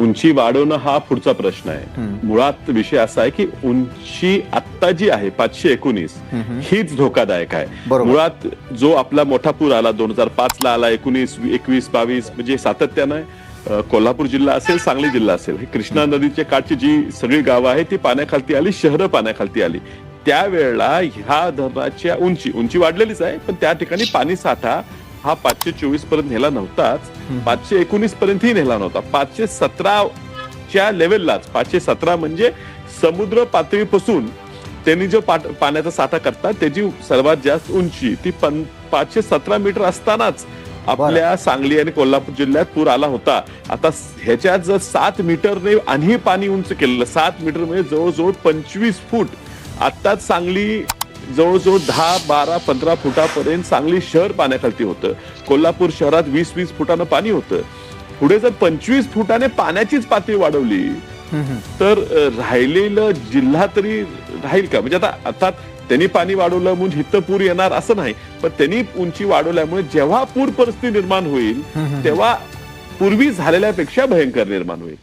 उंची वाढवणं हा पुढचा प्रश्न आहे. मुळात विषय असा आहे की उंची आत्ता जी आहे पाचशे एकोणीस हीच धोकादायक आहे. मुळात जो आपला मोठा पूर आला दोन हजार पाच ला आला एकोणीस एकवीस बावीस म्हणजे सातत्यानं कोल्हापूर जिल्हा असेल सांगली जिल्हा असेल ही कृष्णा नदीच्या काठची जी सगळी गावं आहेत ती पाण्याखालती आली शहरं पाण्याखालती आली. त्यावेळेला ह्या धरणाच्या उंची उंची वाढलेलीच आहे पण त्या ठिकाणी पाणी साठा हा पाचशे चोवीसपर्यंत नेला नव्हताच. पाचशे एकोणीस पर्यंतही नेला नव्हता. पाचशे सतराच्या लेवललाच पाचशे सतरा म्हणजे समुद्र पातळीपासून त्यांनी जो पाण्याचा साठा करतात त्याची सर्वात जास्त उंची. ती पन- पाचशे सतरा मीटर असतानाच आपल्या सांगली आणि कोल्हापूर जिल्ह्यात पूर आला होता. आता ह्याच्यात जर सात मीटरने आणि पाणी उंच केलेलं सात मीटर म्हणजे जवळजवळ पंचवीस फूट. आताच सांगली जवळजवळ दहा बारा पंधरा फुटापर्यंत सांगली शहर पाण्याखालती होतं. कोल्हापूर शहरात वीस वीस फुटानं पाणी होतं. पुढे जर पंचवीस फुटाने पाण्याचीच पातळी वाढवली तर राहिलेलं जिल्हा तरी राहील का? म्हणजे आता अर्थात त्यांनी पाणी वाढवलं म्हणून हिथं पूर येणार असं नाही पण त्यांनी उंची वाढवल्यामुळे जेव्हा पूर परिस्थिती निर्माण होईल तेव्हा पूर्वी झालेल्यापेक्षा भयंकर निर्माण होईल.